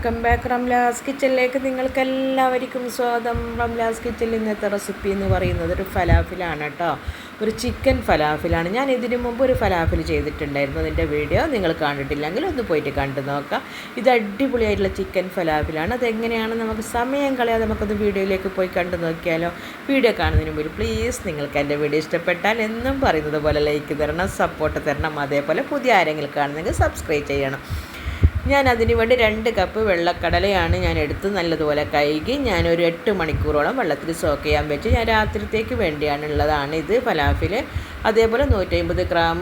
Welcome back Ramla's കിച്ചണിലേക്ക് നിങ്ങൾക്ക് എല്ലാവർക്കും സ്വാഗതം. റംലാസ് കിച്ചണിൽ ഇന്നത്തെ റെസിപ്പി എന്ന് പറയുന്നത് ഒരു ഫലാഫിലാണ് കേട്ടോ. ഒരു ചിക്കൻ ഫലാഫിലാണ്. ഞാൻ ഇതിനു മുമ്പ് ഒരു ഫലാഫിൽ ചെയ്തിട്ടുണ്ടായിരുന്നു അതിന്റെ വീഡിയോ. നിങ്ങൾ കണ്ടിട്ടില്ലെങ്കിൽ ഒന്ന് പോയിട്ട് കണ്ടു നോക്കാം ഇത് അടിപൊളിയായിട്ടുള്ള ചിക്കൻ ഫലാഫിലാണ്. അതെങ്ങനെയാണ് നമുക്ക് സമയം കളയാതെ നമുക്കത് വീഡിയോയിലേക്ക് പോയി കണ്ടു നോക്കിയാലോ? വീഡിയോ കാണുന്നതിന് മുമ്പ് പ്ലീസ് നിങ്ങൾക്ക് എന്റെ വീഡിയോ ഇഷ്ടപ്പെട്ടാൽ എന്നും പറയുന്നത് പോലെ ലൈക്ക് തരണം സപ്പോർട്ട് തരണം. അതേപോലെ പുതിയ ആരെങ്കിലും കാണുന്നെങ്കിൽ സബ്സ്ക്രൈബ് ചെയ്യണം. ഞാൻ അതിനു വേണ്ടി രണ്ട് കപ്പ് വെള്ളക്കടലയാണ് ഞാൻ എടുത്ത് നല്ലതുപോലെ കഴുകി ഞാൻ ഒരു എട്ട് മണിക്കൂറോളം വെള്ളത്തിൽ സോക്ക് ചെയ്യാൻ വെച്ച് ഞാൻ രാത്രിത്തേക്ക് വേണ്ടിയാണുള്ളതാണ് ഇത് ഫലാഫിൽ അതേപോലെ നൂറ്റമ്പത് ഗ്രാം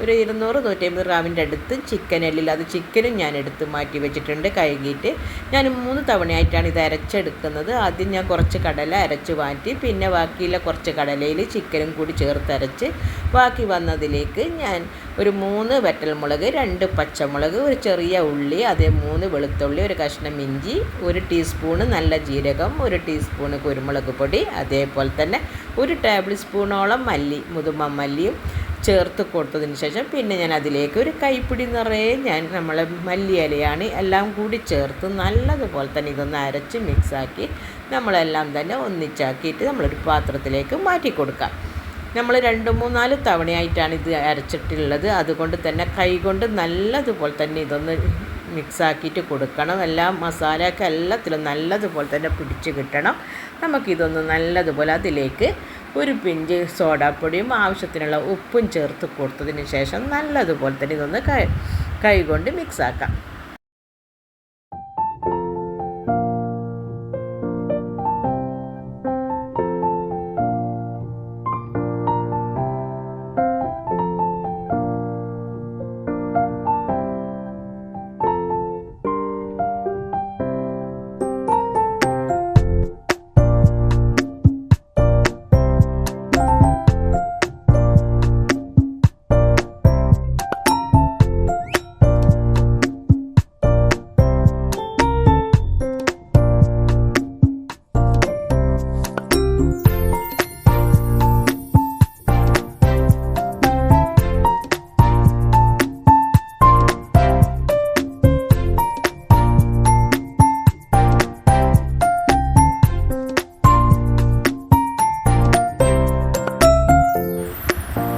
ഒരു ഇരുന്നൂറ് നൂറ്റമ്പത് ഗ്രാമിന്റെ അടുത്ത് ചിക്കൻ എല്ലിൽ അത് ചിക്കനും ഞാൻ എടുത്ത് മാറ്റി വെച്ചിട്ടുണ്ട് കഴുകിയിട്ട്. ഞാൻ മൂന്ന് തവണയായിട്ടാണ് ഇത് അരച്ചെടുക്കുന്നത്. ആദ്യം ഞാൻ കുറച്ച് കടല അരച്ച് മാറ്റി പിന്നെ ബാക്കിയുള്ള കുറച്ച് കടലയിൽ ചിക്കനും കൂടി ചേർത്ത് അരച്ച് ബാക്കി വന്നതിലേക്ക് ഞാൻ ഒരു മൂന്ന് വറ്റൽമുളക് രണ്ട് പച്ചമുളക് ഒരു ചെറിയ ഉള്ളി അതേ മൂന്ന് വെളുത്തുള്ളി ഒരു കഷ്ണം ഇഞ്ചി ഒരു ടീസ്പൂണ് നല്ല ജീരകം ഒരു ടീസ്പൂണ് കുരുമുളക് പൊടി അതേപോലെ തന്നെ ഒരു ടേബിൾ സ്പൂണോളം മല്ലി മുതുമ മല്ലിയും ചേർത്ത് കൊടുത്തതിന് ശേഷം പിന്നെ ഞാൻ അതിലേക്ക് ഒരു കൈപ്പിടി നിറയെ ഞാൻ നമ്മളെ മല്ലിയിലയാണ് എല്ലാം കൂടി ചേർത്ത് നല്ലതുപോലെ തന്നെ ഇതൊന്ന് അരച്ച് മിക്സാക്കി നമ്മളെല്ലാം തന്നെ ഒന്നിച്ചാക്കിയിട്ട് നമ്മളൊരു പാത്രത്തിലേക്ക് മാറ്റി കൊടുക്കാം. നമ്മൾ രണ്ട് മൂന്നാൽ തവണയായിട്ടാണ് ഇത് അരച്ചിട്ടുള്ളത്. അതുകൊണ്ട് തന്നെ കൈകൊണ്ട് നല്ലതുപോലെ തന്നെ ഇതൊന്ന് മിക്സാക്കിയിട്ട് കൊടുക്കണം. എല്ലാ മസാലയൊക്കെ എല്ലാത്തിലും നല്ലതുപോലെ തന്നെ പിടിച്ച് കിട്ടണം. നമുക്കിതൊന്ന് നല്ലതുപോലെ അതിലേക്ക് ഒരു പിഞ്ച് സോഡാപ്പൊടിയും ആവശ്യത്തിനുള്ള ഉപ്പും ചേർത്ത് കൊടുത്തതിന് ശേഷം നല്ലതുപോലെ തന്നെ ഇതൊന്ന് കൈ കൈകൊണ്ട് മിക്സാക്കാം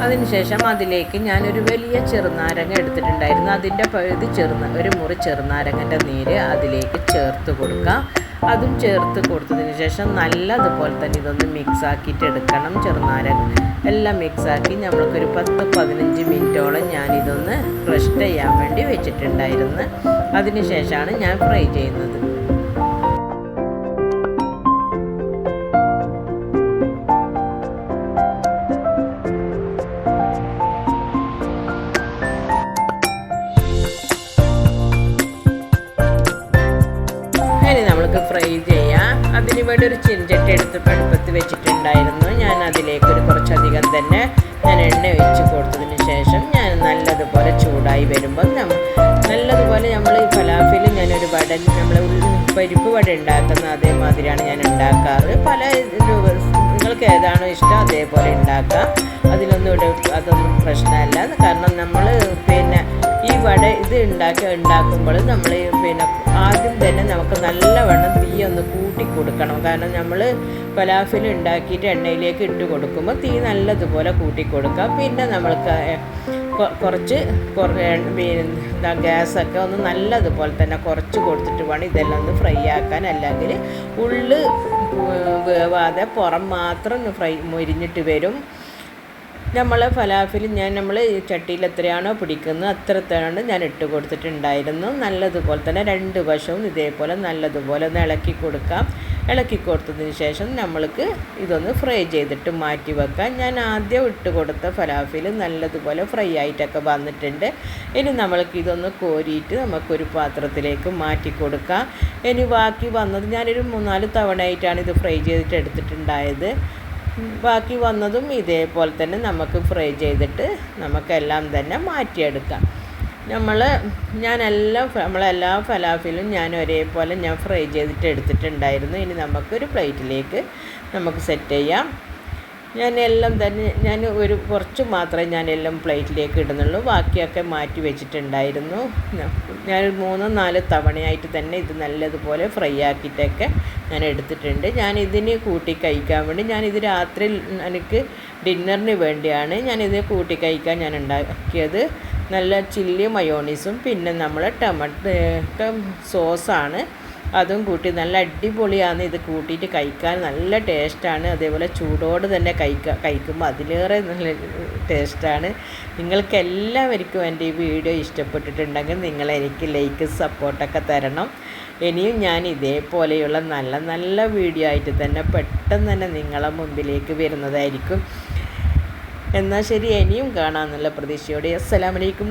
അതിനുശേഷം അതിലേക്ക് ഞാനൊരു വലിയ ചെറുനാരങ്ങ എടുത്തിട്ടുണ്ടായിരുന്നു. അതിന്റെ പകുതി ചെറുന ഒരു മുറി ചെറുനാരങ്ങന്റെ നീര് അതിലേക്ക് ചേർത്ത് കൊടുക്കാം. അതും ചേർത്ത് കൊടുത്തതിന് ശേഷം നല്ലതുപോലെ തന്നെ ഇതൊന്ന് മിക്സ് ആക്കിയിട്ട് എടുക്കണം. ചെറുനാരങ്ങ എല്ലാം മിക്സാക്കി നമ്മൾക്കൊരു പത്ത് പതിനഞ്ച് മിനിറ്റോളം ഞാനിതൊന്ന് റെസ്റ്റ് ചെയ്യാൻ വേണ്ടി വെച്ചിട്ടുണ്ടായിരുന്നു. അതിന് ശേഷമാണ് ഞാൻ ഫ്രൈ ചെയ്യുന്നത്. വേണ്ടി ഒരു ചിൻചട്ടി എടുത്ത് അടുപ്പത്ത് വെച്ചിട്ടുണ്ടായിരുന്നു. ഞാൻ അതിലേക്ക് ഒരു കുറച്ചധികം തന്നെ ഞാൻ എണ്ണ ഒഴിച്ച് കൊടുത്തതിന് ശേഷം ഞാൻ നല്ലതുപോലെ ചൂടായി വരുമ്പോൾ നല്ലതുപോലെ നമ്മൾ ഈ ഫലാഫിൽ ഞാനൊരു വട നമ്മൾ പരിപ്പ് വട ഉണ്ടാക്കുന്ന അതേമാതിരിയാണ് ഞാൻ ഉണ്ടാക്കാറ്. പല നിങ്ങൾക്ക് ഏതാണോ ഇഷ്ടം അതേപോലെ ഉണ്ടാക്കാം. അതിലൊന്നും ഇവിടെ അതൊന്നും പ്രശ്നമല്ല. കാരണം നമ്മൾ പിന്നെ ഇത് ഉണ്ടാക്കി ഉണ്ടാക്കുമ്പോൾ നമ്മൾ പിന്നെ ആദ്യം തന്നെ നമുക്ക് നല്ലവണ്ണം തീ ഒന്ന് കൂട്ടി കൊടുക്കണം. കാരണം നമ്മൾ പലാഫിൽ ഉണ്ടാക്കിയിട്ട് എണ്ണയിലേക്ക് ഇട്ട് കൊടുക്കുമ്പോൾ തീ നല്ലതുപോലെ കൂട്ടി കൊടുക്കാം പിന്നെ നമ്മൾക്ക് കുറച്ച് പിന്നെ ഗ്യാസൊക്കെ ഒന്ന് നല്ലതുപോലെ തന്നെ കുറച്ച് കൊടുത്തിട്ട് വേണം ഇതെല്ലാം ഒന്ന് ഫ്രൈ ആക്കാൻ. അല്ലെങ്കിൽ ഉള്ളു വേവാതെ പുറം മാത്രം ഫ്രൈ മുരിഞ്ഞിട്ട് വരും. നമ്മൾ ഫലാഫിൽ ഞാൻ നമ്മൾ ചട്ടിയിൽ എത്രയാണോ പിടിക്കുന്നത് അത്രത്തോളം ഞാൻ ഇട്ട് കൊടുത്തിട്ടുണ്ടായിരുന്നു. നല്ലതുപോലെ തന്നെ രണ്ട് വശവും ഇതേപോലെ നല്ലതുപോലെ ഒന്ന് ഇളക്കി കൊടുക്കാം. ഇളക്കി കൊടുത്തതിന് ശേഷം നമ്മൾക്ക് ഇതൊന്ന് ഫ്രൈ ചെയ്തിട്ട് മാറ്റി വെക്കാം. ഞാൻ ആദ്യം ഇട്ട് കൊടുത്ത ഫലാഫിൽ നല്ലതുപോലെ ഫ്രൈ ആയിട്ടൊക്കെ വന്നിട്ടുണ്ട്. ഇനി നമ്മൾക്ക് ഇതൊന്ന് കോരിയിട്ട് നമുക്കൊരു പാത്രത്തിലേക്ക് മാറ്റി കൊടുക്കാം. ഇനി ബാക്കി വന്നത് ഞാനൊരു മൂന്നാൽ തവണയായിട്ടാണ് ഇത് ഫ്രൈ ചെയ്തിട്ട് എടുത്തിട്ടുണ്ടായത്. ബാക്കി വന്നതും ഇതേപോലെ തന്നെ നമുക്ക് ഫ്രൈ ചെയ്തിട്ട് നമുക്കെല്ലാം തന്നെ മാറ്റിയെടുക്കാം. നമ്മൾ ഞാനെല്ലാം നമ്മളെല്ലാ ഫലാഫിലും ഞാൻ ഒരേപോലെ ഞാൻ ഫ്രൈ ചെയ്തിട്ട് എടുത്തിട്ടുണ്ടായിരുന്നു. ഇനി നമുക്കൊരു പ്ലേറ്റിലേക്ക് നമുക്ക് സെറ്റ് ചെയ്യാം. ഞാൻ എല്ലാം തന്നെ ഞാൻ ഒരു കുറച്ച് മാത്രമേ ഞാൻ എല്ലാം പ്ലേറ്റിലേക്ക് ഇടുന്നുള്ളൂ. ബാക്കിയൊക്കെ മാറ്റി വെച്ചിട്ടുണ്ടായിരുന്നു. ഞാൻ മൂന്നോ നാല് തവണയായിട്ട് തന്നെ ഇത് നല്ലതുപോലെ ഫ്രൈ ആക്കിയിട്ടൊക്കെ ഞാൻ എടുത്തിട്ടുണ്ട്. ഞാൻ ഇതിന് കൂട്ടി കഴിക്കാൻ വേണ്ടി ഞാൻ ഇത് രാത്രി എനിക്ക് ഡിന്നറിന് വേണ്ടിയാണ് ഞാനിത് കൂട്ടി കഴിക്കാൻ ഞാൻ ഉണ്ടാക്കിയത്. നല്ല ചില്ലി മയോണീസും പിന്നെ നമ്മൾ ടൊമാറ്റോ സോസാണ്. അതും കൂട്ടി നല്ല അടിപൊളിയാണ് ഇത് കൂട്ടിയിട്ട് കഴിക്കാൻ. നല്ല ടേസ്റ്റാണ്. അതേപോലെ ചൂടോട് തന്നെ കഴിക്കുക കഴിക്കുമ്പോൾ അതിലേറെ നല്ല ടേസ്റ്റാണ്. നിങ്ങൾക്ക് എല്ലാവർക്കും എന്റെ ഈ വീഡിയോ ഇഷ്ടപ്പെട്ടിട്ടുണ്ടെങ്കിൽ നിങ്ങൾ എനിക്ക് ലൈക്ക് സപ്പോർട്ടൊക്കെ തരണം. ഇനിയും ഞാൻ ഇതേപോലെയുള്ള നല്ല നല്ല വീഡിയോ ആയിട്ട് തന്നെ പെട്ടെന്ന് തന്നെ നിങ്ങളെ മുമ്പിലേക്ക് വരുന്നതായിരിക്കും. എന്നാൽ ശരി ഇനിയും കാണാമെന്നുള്ള പ്രതീക്ഷയോടെ. അസ്സലാമലൈക്കും